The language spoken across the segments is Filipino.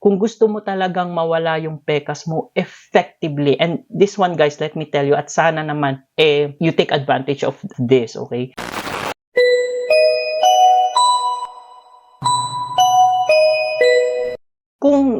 kung gusto mo talagang mawala yung pekas mo effectively, and this one guys, let me tell you, at sana naman, eh, you take advantage of this, okay?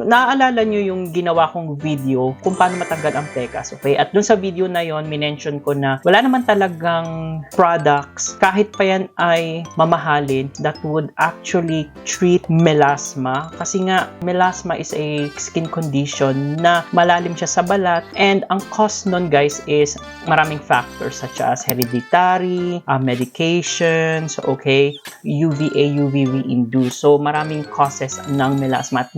Naaalala nyo yung ginawa kong video kung paano matanggal ang pekas, okay? At dun sa video na yon minention ko na wala naman talagang products, kahit pa yan ay mamahalin, that would actually treat melasma. Kasi nga, melasma is a skin condition na malalim siya sa balat and ang cause nun guys is maraming factors such as hereditary, uh, medications, okay? UVA, UVB induced. So, maraming causes ng melasma at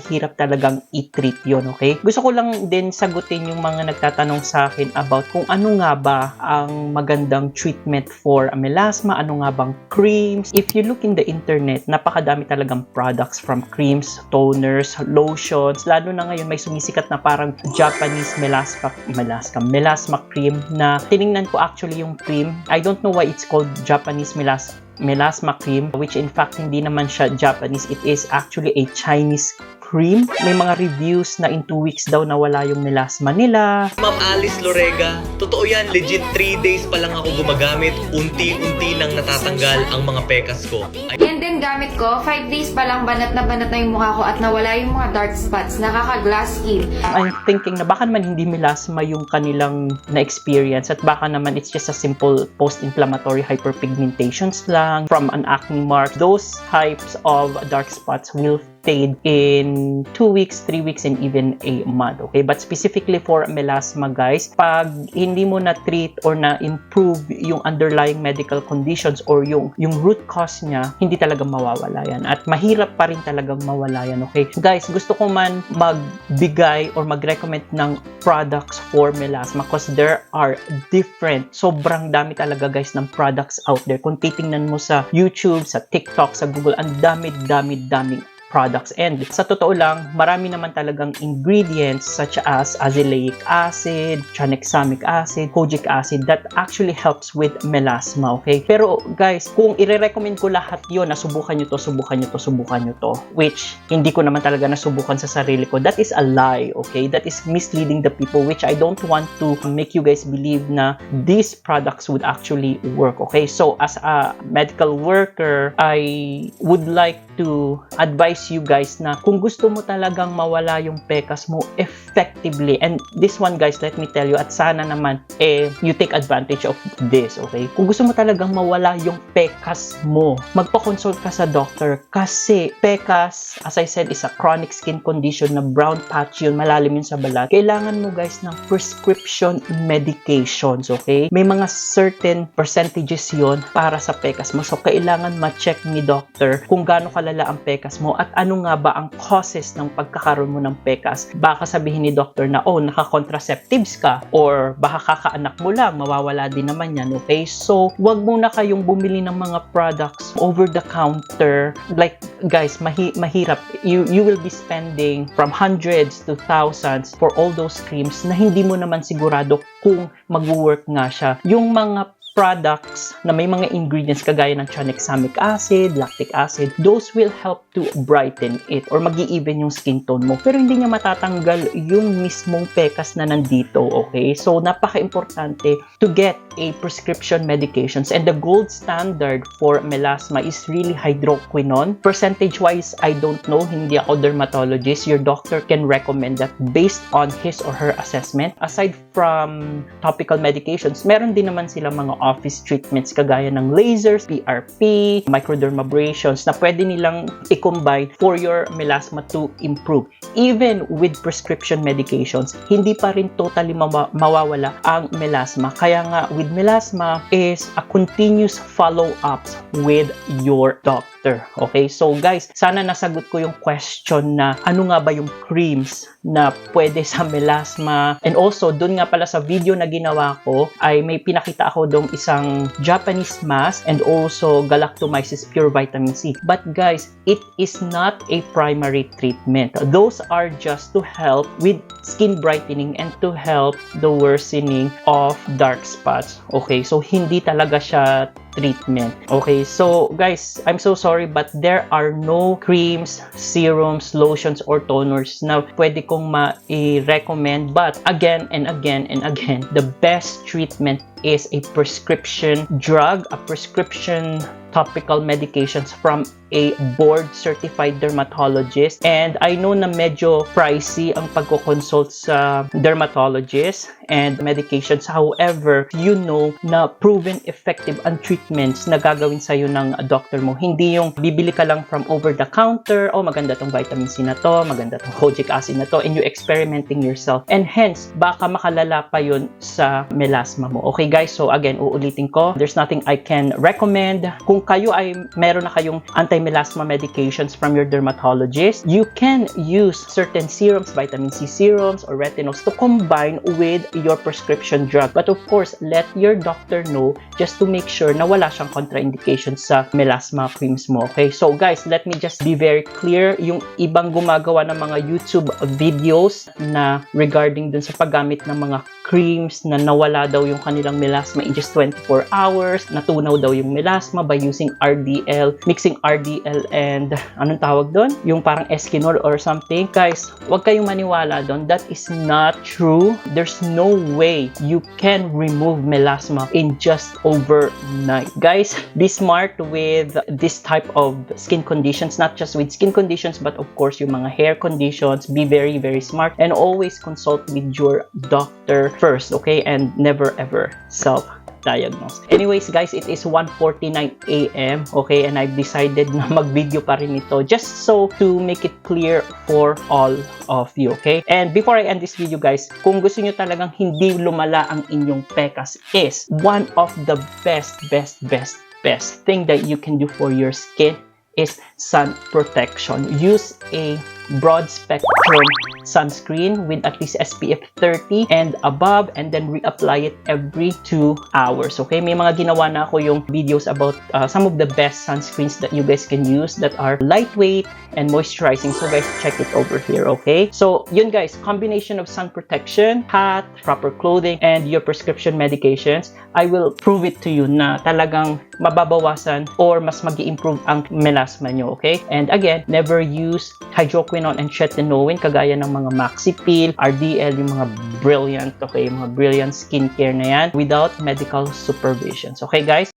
napakahirap talagang i-treat yon okay? Gusto ko lang din sagutin yung mga nagtatanong sa akin about kung ano nga ba ang magandang treatment for melasma, ano nga bang creams. If you look in the internet, napakadami talagang products from creams, toners, lotions, lalo na ngayon may sumisikat na parang Japanese melasma, melasma, melasma cream na tiningnan ko actually yung cream. I don't know why it's called Japanese melasma melasma cream which in fact hindi naman siya Japanese it is actually a Chinese cream may mga reviews na in 2 weeks daw nawala yung melasma nila Ma'am Alice Lorega, totoo yan, legit 3 days pa lang ako gumagamit, unti-unti lang natatanggal ang mga pekas ko. Ay, Yan din gamit ko. 5 days pa lang banat na banat na yung mukha ko at nawala yung mga dark spots. Nakaka-glass skin. I'm thinking na baka naman hindi melasma yung kanilang na-experience at baka naman it's just a simple post-inflammatory hyperpigmentations lang from an acne mark. Those types of dark spots will fade in 2 weeks, 3 weeks, and even a month. Okay? But specifically for melasma, guys, pag hindi mo na-treat or na-improve yung underlying medical conditions or yung, yung root cause niya, hindi talaga mawawala yan. At mahirap pa rin talagang mawala yan. Okay? Guys, gusto ko man magbigay or mag-recommend ng products for melasma because there are different, sobrang dami talaga guys ng products out there. Kung titingnan mo sa YouTube, sa TikTok, sa Google, ang dami, dami, daming products. And sa totoo lang, marami naman talagang ingredients such as azelaic acid, tranexamic acid, kojic acid that actually helps with melasma, okay? Pero guys, kung ire-recommend ko lahat yon na subukan nyo to, subukan nyo to, subukan nyo to, which hindi ko naman talaga nasubukan sa sarili ko, that is a lie, okay? That is misleading the people which I don't want to make you guys believe na these products would actually work, okay? So as a medical worker, I would like to advise you guys na kung gusto mo talagang mawala yung pekas mo effectively and this one guys let me tell you at sana naman eh you take advantage of this okay? Kung gusto mo talagang mawala yung pekas mo magpa-consult ka sa doctor. Kasi pekas as I said is a chronic skin condition na brown patch yun malalim yun sa balat. Kailangan mo guys ng prescription medications okay? May mga certain percentages yun para sa pekas mo. So kailangan ma-check ni doctor kung gaano kalala ang pekas mo at ano nga ba ang causes ng pagkakaroon mo ng pekas. Baka sabihin ni doctor na, oh, naka-contraceptives ka or baka kakaanak mo lang, mawawala din naman yan, okay? So, wag muna kayong bumili ng mga products over the counter. Like, guys, mahi mahirap. You, you will be spending from hundreds to thousands for all those creams na hindi mo naman sigurado kung mag-work nga siya. Yung mga products na may mga ingredients kagaya ng tranexamic acid, lactic acid, those will help to brighten it or mag even yung skin tone mo. Pero hindi niya matatanggal yung mismong pekas na nandito, okay? So, napaka-importante to get a prescription medications and the gold standard for melasma is really hydroquinone. Percentage-wise, I don't know, hindi ako dermatologist. Your doctor can recommend that based on his or her assessment. Aside from topical medications, meron din naman sila mga office treatments kagaya ng lasers, PRP, microdermabrasions na pwede nilang i-combine for your melasma to improve. Even with prescription medications, hindi pa rin totally mawa- mawawala ang melasma. Kaya nga with melasma is a continuous follow-ups with your doctor. Okay? So guys, sana nasagot ko yung question na ano nga ba yung creams na pwede sa melasma. And also, dun nga pala sa video na ginawa ko, ay may pinakita ako dong isang Japanese mask and also galactomyces pure vitamin C. But guys, it is not a primary treatment. Those are just to help with skin brightening and to help the worsening of dark spots. Okay, so hindi talaga siya treatment. Okay, so guys, I'm so sorry but there are no creams, serums, lotions, or toners na pwede kong ma-recommend. But again and again and again, the best treatment is a prescription drug, a prescription topical medications from a board certified dermatologist and I know na medyo pricey ang pagko-consult sa dermatologist and medications. However you know na proven effective ang treatments na gagawin sa'yo ng doctor mo. Hindi yung bibili ka lang from over the counter oh maganda tong vitamin C na to maganda tong kojic acid na to and you experimenting yourself. And hence baka makalala pa yun sa melasma mo. Okay guys? So again uulitin ko there's nothing I can recommend. Kung kayo ay meron na kayong anti-melasma medications from your dermatologist, you can use certain serums, vitamin C serums or retinols to combine with your prescription drug. But of course, let your doctor know just to make sure na wala siyang contraindications sa melasma creams mo. Okay? So guys, let me just be very clear. Yung ibang gumagawa ng mga YouTube videos na regarding dun sa paggamit ng mga creams na nawala daw yung kanilang melasma in just 24 hours, natunaw daw yung melasma by using RDL, mixing RDL and anong tawag doon? Yung parang Eskinol or something. Guys, wag kayong maniwala doon. That is not true. There's no way you can remove melasma in just overnight. Guys, be smart with this type of skin conditions, not just with skin conditions, but of course yung mga hair conditions. Be very, very smart and always consult with your doctor first, okay? And never ever self diagnose. Anyways, guys, it is 1.49 a.m. Okay, and I've decided na mag-video pa rin ito just so to make it clear for all of you, okay? And before I end this video, guys, kung gusto nyo talagang hindi lumala ang inyong pekas is one of the best, best, best, best thing that you can do for your skin is sun protection. Use a broad spectrum sunscreen with at least SPF 30 and above and then reapply it every 2 hours. Okay, may mga ginawa na ako yung videos about uh, some of the best sunscreens that you guys can use that are lightweight and moisturizing. So guys, check it over here, okay? So, yun guys, combination of sun protection, hat, proper clothing, and your prescription medications, I will prove it to you na talagang mababawasan or mas mag improve ang melasma nyo, okay? And again, never use hydroquinone and tretinoin kagaya ng mga Maxi Peel, RDL, yung mga brilliant, okay, mga brilliant skincare na yan without medical supervision. Okay guys?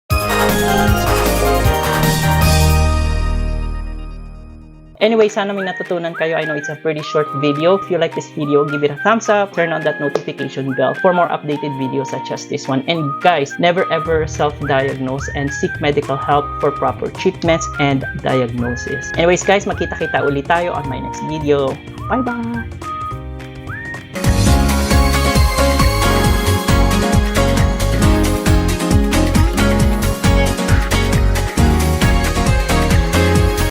Anyway, sana may natutunan kayo. I know it's a pretty short video. If you like this video, give it a thumbs up. Turn on that notification bell for more updated videos such as this one. And guys, never ever self-diagnose and seek medical help for proper treatments and diagnosis. Anyways guys, makita-kita ulit tayo on my next video. Bye-bye!